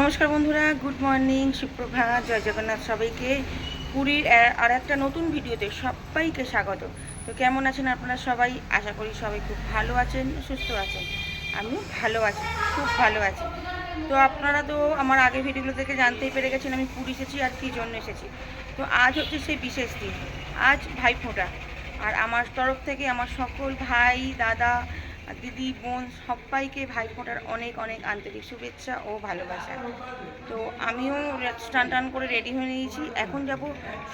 নমস্কার বন্ধুরা, good morning, সুপ্রভাত, জয় জগন্নাথ সবাইকে। পুরীর আর একটা নতুন ভিডিওতে সবাইকে স্বাগত। তো কেমন আছেন আপনারা সবাই? আশা করি সবাই খুব ভালো আছেন, সুস্থ আছেন। আমিও ভালো আছি, খুব ভালো আছি। তো আপনারা তো আমার আগে ভিডিওগুলো থেকে জানতেই পেরে গেছেন, আমি পুরী এসেছি আর কী জন্য এসেছি। তো আজ হচ্ছে সেই বিশেষ দিন। আজ ভাইফোঁটা। আর আমার তরফ থেকে আমার সকল ভাই, দাদা দিদি, বোন সবাইকে, ভাইফোঁটার অনেক অনেক আন্তরিক শুভেচ্ছা ও ভালোবাসা। তো আমিও স্টান টান করে রেডি হয়ে নিয়েছি। এখন যাব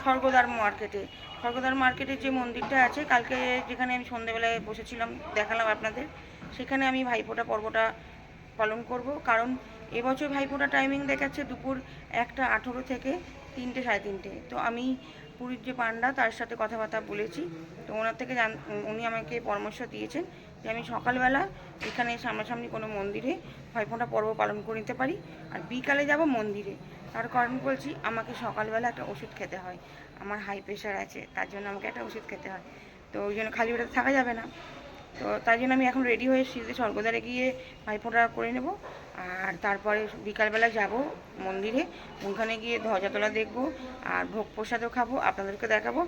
স্বর্গদ্বার মার্কেটে স্বর্গদ্বার মার্কেটে যে মন্দিরটা আছে, কালকে যেখানে আমি সন্ধেবেলায় বসেছিলাম, দেখালাম আপনাদের, সেখানে আমি ভাইফোঁটা পর্বটা পালন করব। কারণ এবছর ভাইফোঁটা টাইমিং দেখাচ্ছে দুপুর একটা আঠেরো থেকে তিনটে, সাড়ে তিনটে। তো আমি পুরীর যে পান্ডা তার সাথে কথাবার্তা বলেছি। তো ওনার থেকে জান, উনি আমাকে পরামর্শ দিয়েছেন যে আমি সকালবেলা এখানে সামনাসামনি কোনো মন্দিরে ভাইফোঁটা পর্ব পালন করে নিতে পারি আর বিকালে যাব মন্দিরে। তার কারণ বলছি, আমাকে সকালবেলা একটা ওষুধ খেতে হয়। আমার হাই প্রেশার আছে, তার জন্য আমাকে একটা ওষুধ খেতে হয়। তো ওই জন্য খালি পেটে থাকা যাবে না। তো তাই জন্য আমি এখন রেডি হয়ে সিঁড়িতে স্বর্গদ্বারে গিয়ে ভাইফোঁটা করে নেব। আর তারপরে বিকালবেলা যাব মন্দিরে। ওখানে গিয়ে ধ্বজাতলা দেখব আর ভোগ প্রসাদও খাব, আপনাদেরকে দেখাবো।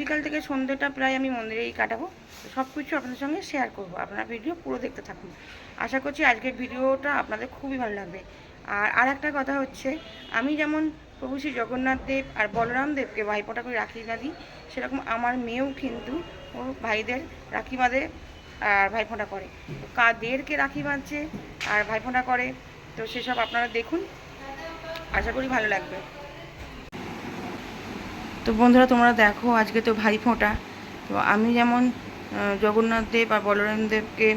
বিকাল থেকে সন্ধ্যেটা প্রায় আমি মন্দিরেই কাটাবো। সব কিছু আপনাদের সঙ্গে শেয়ার করব। আপনারা ভিডিও পুরো দেখতে থাকুন। আশা করছি আজকের ভিডিওটা আপনাদের খুবই ভালো লাগবে। আর আর একটা কথা হচ্ছে, আমি যেমন প্রভু শ্রী জগন্নাথ দেব আর বলরাম দেবকে ভাইফোঁটা করে রাখি বাঁধি সেরকম আমার মেয়েও কিন্তু ও ভাইদের রাখি বাঁধে আর ভাইফোঁটা করে। কাদেরকে রাখি বাঁধছে আর ভাইফোঁটা করে, তো সেসব আপনারা দেখুন। আশা করি ভালো লাগবে। তো বন্ধুরা, তোমরা দেখো আজকে তো ভাইফোঁটা। তো আমি যেমন জগন্নাথ দেব আর বলরাম দেবকে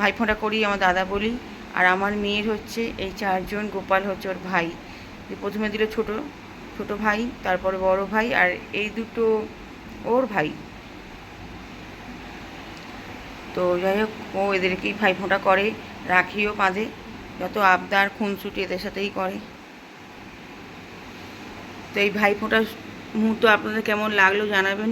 ভাইফোঁটা করি, আমার দাদা বলি। আর আমার মেয়ের হচ্ছে, এই চারজন, গোপাল হচ্ছে ওর ভাই। প্রথমে দিল ছোট ছোট ভাই, তারপরে বড় ভাই, আর এই দুটো ওর ভাই। তো যাই হোক, ও এদেরকেই ভাই ফোঁটা করে, রাখিও বাঁধে যত আবদার, খুনসুটি এদের সাথেই করে। তো এই ভাই ফোঁটার মুহূর্ত আপনাদের কেমন লাগল জানাবেন।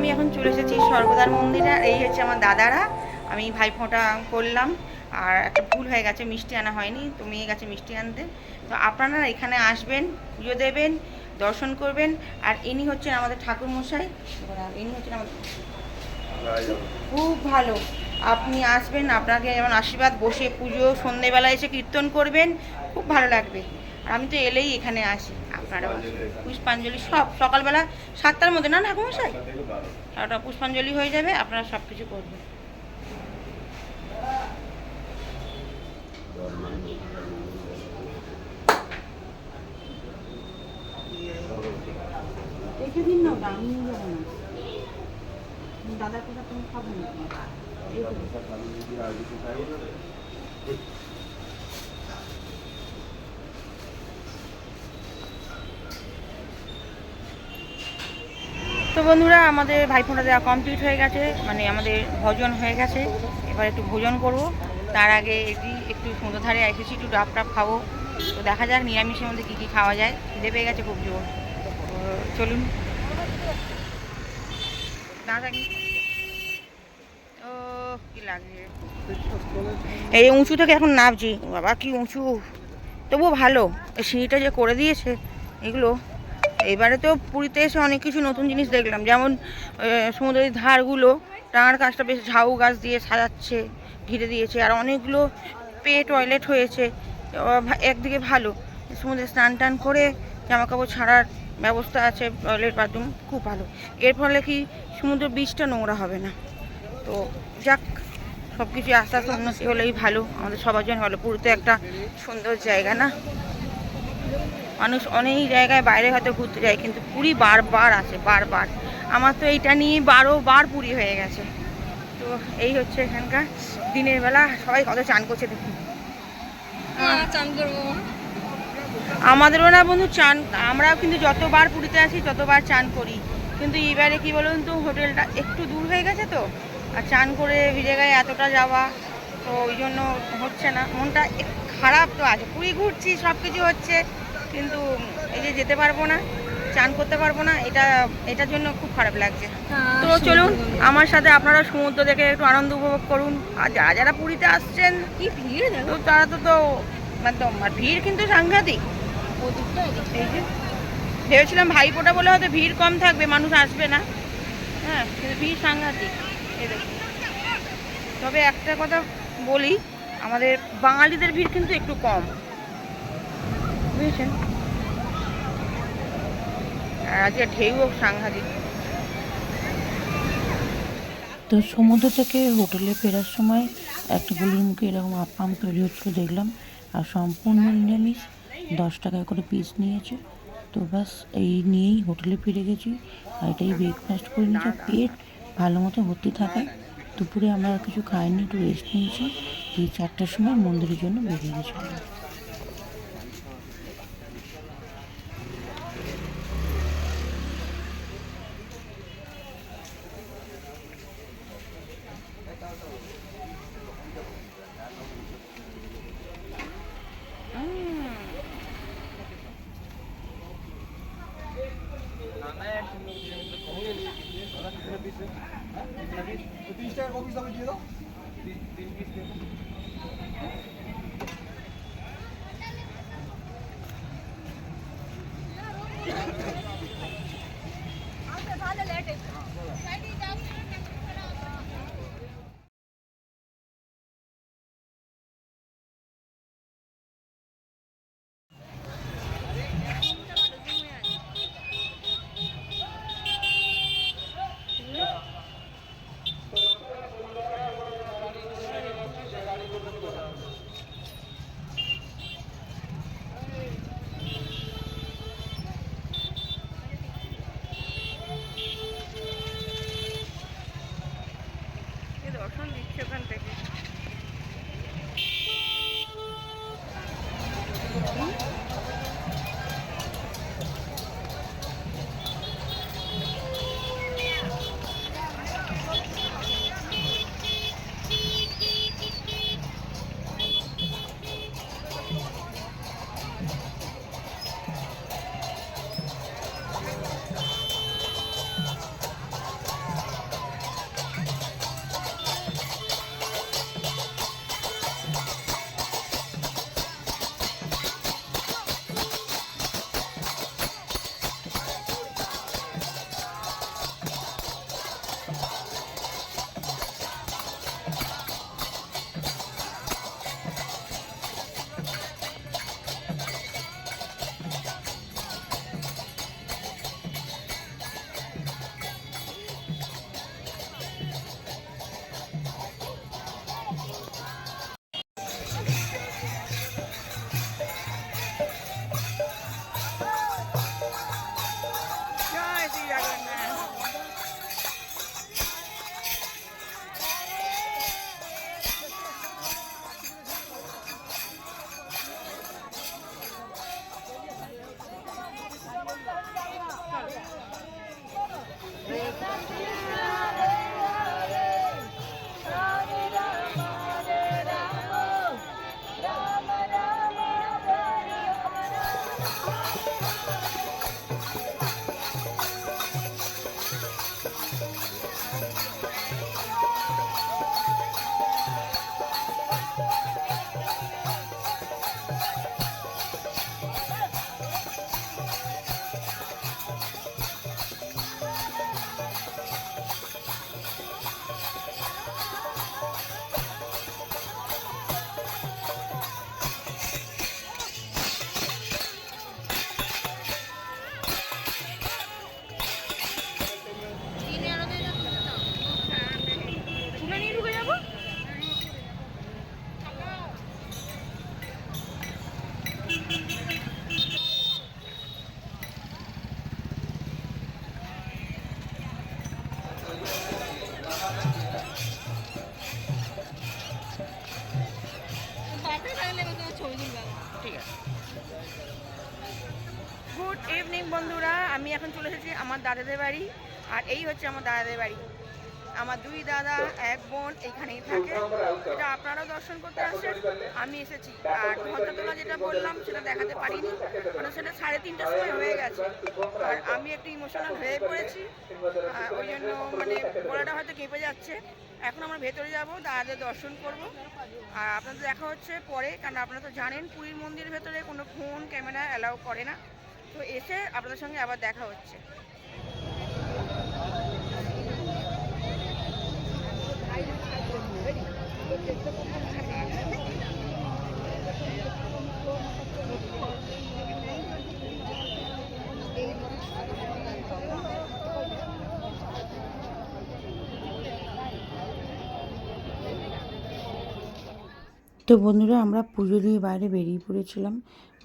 আমি এখন চলে এসেছি সর্বদার মন্দিরে, এই হচ্ছে আমার দাদারা। আমি ভাইফোঁটা করলাম, আর একটা ভুল হয়ে গেছে, মিষ্টি আনা হয়নি তো মেয়ে গেছে মিষ্টি আনতে। তো আপনারা এখানে আসবেন, পুজো দেবেন, দর্শন করবেন, আর ইনি হচ্ছেন আমাদের ঠাকুর মশাই ইনি হচ্ছেন আমাদের খুব ভালো। আপনি আসবেন, আপনাকে যেমন আশীর্বাদ, বসে পুজো সন্ধেবেলা এসে কীর্তন করবেন, খুব ভালো লাগবে। আর আমি তো এলেই এখানে আসি। পুষ্পাঞ্জলি সব, সকালবেলা সাতটার মধ্যে, না ঠাকুর মশাই ওটা পুষ্পাঞ্জলি হয়ে যাবে, আপনারা সব কিছু করবেন না দাদার কথা খাব না? তো বন্ধুরা, আমাদের ভাইফোঁটা দেওয়া কমপ্লিট হয়ে গেছে। মানে আমাদের ভজন হয়ে গেছে। এবার একটু ভোজন করব। তার আগে এটি একটু সুন্দর ধারে এসেছি, একটু ডাব টাপ খাব। তো দেখা যাক নিরামিষের মধ্যে কী কী খাওয়া যায়। খিদে পেয়ে গেছে খুব জোর। চলুন। না ও, কি এই উঁচু থেকে এখন নামছি বাবা, কি উঁচু তবুও ভালো। সিঁড়িটা যে করে দিয়েছে, এগুলো এবারে তো পুরীতে এসে অনেক কিছু নতুন জিনিস দেখলাম। যেমন সমুদ্রের ধারগুলো, টাঙার কাজটা বেশ ঝাউ গাছ দিয়ে সাজাচ্ছে, ঘিরে দিয়েছে। আর অনেকগুলো পে টয়লেট হয়েছে একদিকে ভালো। সমুদ্রে স্নান টান করে জামা কাপড় ছাড়ার ব্যবস্থা আছে, টয়লেট বাথরুম খুব ভালো। এর ফলে কি সমুদ্র বীজটা নোংরা হবে না? তো যাক সব কিছু আস্তে আস্তে উন্নতি হলেই ভালো। আমাদের সবার জন্য ভালো। পুরীতে একটা সুন্দর জায়গা না? মানুষ অনেক জায়গায় বাইরে হয়তো ঘুরতে যায় কিন্তু পুরী বারবার আসে বারবার। আমার তো এইটা নিয়ে বারো বার পুরী হয়ে গেছে। তো এই হচ্ছে এখানকার দিনের বেলা সবাই কত চান করছে দেখুন। করব আমাদেরও না বন্ধু চান আমরাও কিন্তু যতবার পুরীতে আসি ততবার চান করি। কিন্তু এবারে কি বলুন তো হোটেলটা একটু দূর হয়ে গেছে তো আর চান করে ভিজে গায়ে এতটা যাওয়া তো ওই জন্য হচ্ছে না। মনটা খারাপ তো আছে। পুরী ঘুরছি সব কিছু হচ্ছে কিন্তু এই যে যেতে পারব না চান করতে পারব না এটা এটার জন্য খুব খারাপ লাগছে। তো চলুন আমার সাথে আপনারা সমুদ্র দেখে একটু আনন্দ উপভোগ করুন। আর যারা যারা পুরীতে আসছেন কি ভিড় তো তারা তো তো একদম আর ভিড় কিন্তু সাংঘাতিক। এই যে। ভেবেছিলাম ভাইফোঁটা বলে হয়তো ভিড় কম থাকবে মানুষ আসবে না। হ্যাঁ কিন্তু ভিড় সাংঘাতিক। তবে একটা কথা বলি আমাদের বাঙালিদের ভিড় কিন্তু একটু কম। বুঝেছেন আর আজকে ঢেউও সাংঘাতিক। তো সমুদ্র থেকে হোটেলে ফেরার সময় একটা গলির মুখে এরকম আপাম তৈরি হচ্ছিল দেখলাম। আর সম্পূর্ণ নিরামিষ দশ টাকা করে পিস নিয়েছে। তো ব্যাস এই নিয়েই হোটেলে ফিরে গেছি। আর এটাই ব্রেকফাস্ট করে নিয়েছি। পেট ভালো মতো ভর্তি থাকায় দুপুরে আমরা কিছু খাইনি একটু রেস্ট নিয়েছি। এই চারটার সময় মন্দিরের জন্য বেরিয়ে গেছিলাম। দর্শন দাদাদের বাড়ি, আর এই হচ্ছে আমার দাদাদের বাড়ি। আমার দুই দাদা, এক বোন এইখানেই থাকে। এটা আপনারাও দর্শন করতে আসেন আমি এসেছি। আর ঘন্টাতলা যেটা বললাম, সেটা দেখাতে পারিনি, কারণ সেটা সাড়ে তিনটার সময় হয়ে গেছে। আর আমি একটু ইমোশনাল হয়ে পড়েছি। ওই জন্য মানে গলাটা হয়তো কেঁপে যাচ্ছে। এখন আমরা ভেতরে যাব, দাদাদের দর্শন করব। আর আপনাদের দেখা হচ্ছে পরে, কারণ আপনারা তো জানেন, পুরীর মন্দিরের ভেতরে কোনো ফোন, ক্যামেরা অ্যালাউ করে না। তো এসে আপনাদের সঙ্গে আবার দেখা হচ্ছে। তো বন্ধুরা, আমরা পুজো দিয়ে বাইরে বেরিয়ে পড়েছিলাম।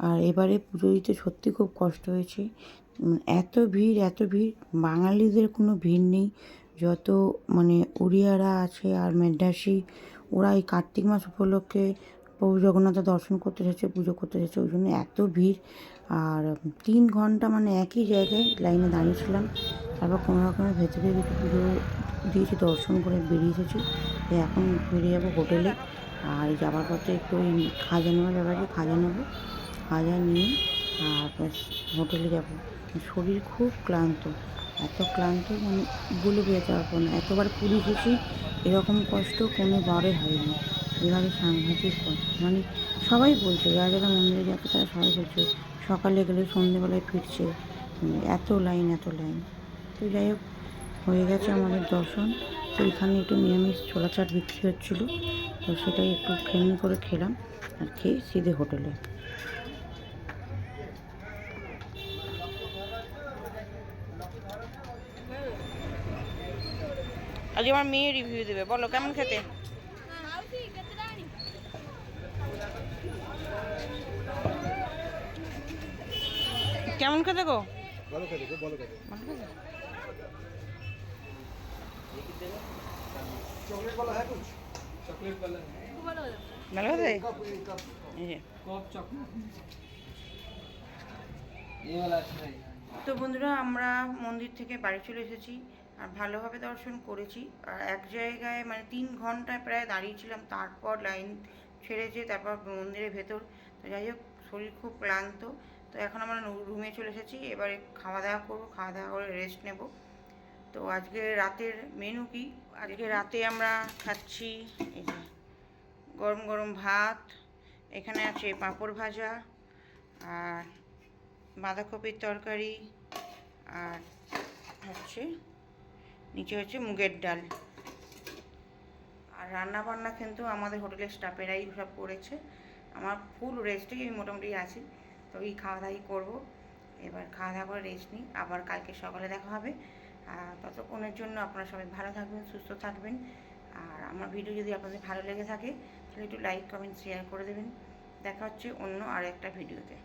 আর এবারে পুজো দিতে সত্যি খুব কষ্ট হয়েছে। এত ভিড় এত ভিড়। বাঙালিদের কোনো ভিড় নেই। যত মানে উড়িয়ারা আছে আর মেড্রাসি, ওরা এই কার্তিক মাস উপলক্ষে প্রভু জগন্নাথের দর্শন করতে এসেছে পুজো করতে এসেছে ওই জন্য এত ভিড়। আর তিন ঘণ্টা মানে একই জায়গায় লাইনে দাঁড়িয়েছিলাম। তারপর কোনো রকমের ভেতরে একটু পুজো দিয়েছি, দর্শন করে বেরিয়ে এসেছি। এখন ফিরে যাব হোটেলে। আর যাওয়ার পথে একটু খাজা নেওয়া যাবে খাজা নেব। খাজা নিয়ে আর হোটেলে যাব। শরীর খুব ক্লান্ত, এত ক্লান্ত মানে বলে বোঝাতে পারব না। এতবার পুরী গেছি, এরকম কষ্ট কোনো বারে হয়নি। এবারে সাংঘাতিক কষ্ট। মানে সবাই বলছে, যারা যারা মন্দিরে যাচ্ছে তারা সবাই বলছে, সকালে গেলে সন্ধেবেলায় ফিরছে। এত লাইন এত লাইন। তো যাই হোক, হয়ে গেছে আমাদের দর্শন। তো এখানে একটু নিরামিষ ছোলা চাট বিক্রি হচ্ছিল। তো সেটাই একটু খেলনি করে খেলাম আর খেয়ে সিধে হোটেলে। আজকে আমার মেয়ে রিভিউ দেবে। বলো কেমন খেতে? কেমন খেতে গো? ভালো খেতে খুব ভালো খেতে। ভালো খেতে? चॉकलेट वाला है कुछ चॉकलेट वाला है ভালো খেতে कप एक कप এই যে कप चॉकलेट ये वाला अच्छा है তো বন্ধুরা আমরা মন্দির থেকে বাড়ি চলে এসেছি আর ভালোভাবে দর্শন করেছি আর এক জায়গায় মানে তিন ঘন্টায় প্রায় দাঁড়িয়েছিলাম তারপর লাইন ছেড়েছে তারপর মন্দিরের ভেতর তো যাই হোক শরীর খুব ক্লান্ত তো এখন আমরা রুমে চলে এসেছি এবারে খাওয়া দাওয়া করবো খাওয়া দাওয়া করে রেস্ট নেব তো আজকে রাতের মেনু কি? আজকে রাতে আমরা খাচ্ছি এই যে গরম গরম ভাত, এখানে আছে পাঁপড় ভাজা আর বাঁধাকপির তরকারি আর হচ্ছে, নিচে হচ্ছে মুগের ডাল। আর রান্না বান্না কিন্তু আমাদের হোটেলের স্টাফেরাই সব করেছে। আমার ফুল রেস্টেই আমি মোটামুটি আছি, তো এই খাওয়া দাওয়াই করব। এবার খাওয়া দাওয়া করে রেস্ট নিই। আবার কালকে সকালে দেখা হবে। ততক্ষণের জন্য আপনারা সবাই ভালো থাকবেন, সুস্থ থাকবেন। আর আমার ভিডিও যদি আপনাদের ভালো লেগে থাকে, তাহলে একটু লাইক কমেন্ট শেয়ার করে দেবেন। দেখা হচ্ছে অন্য আর একটা ভিডিওতে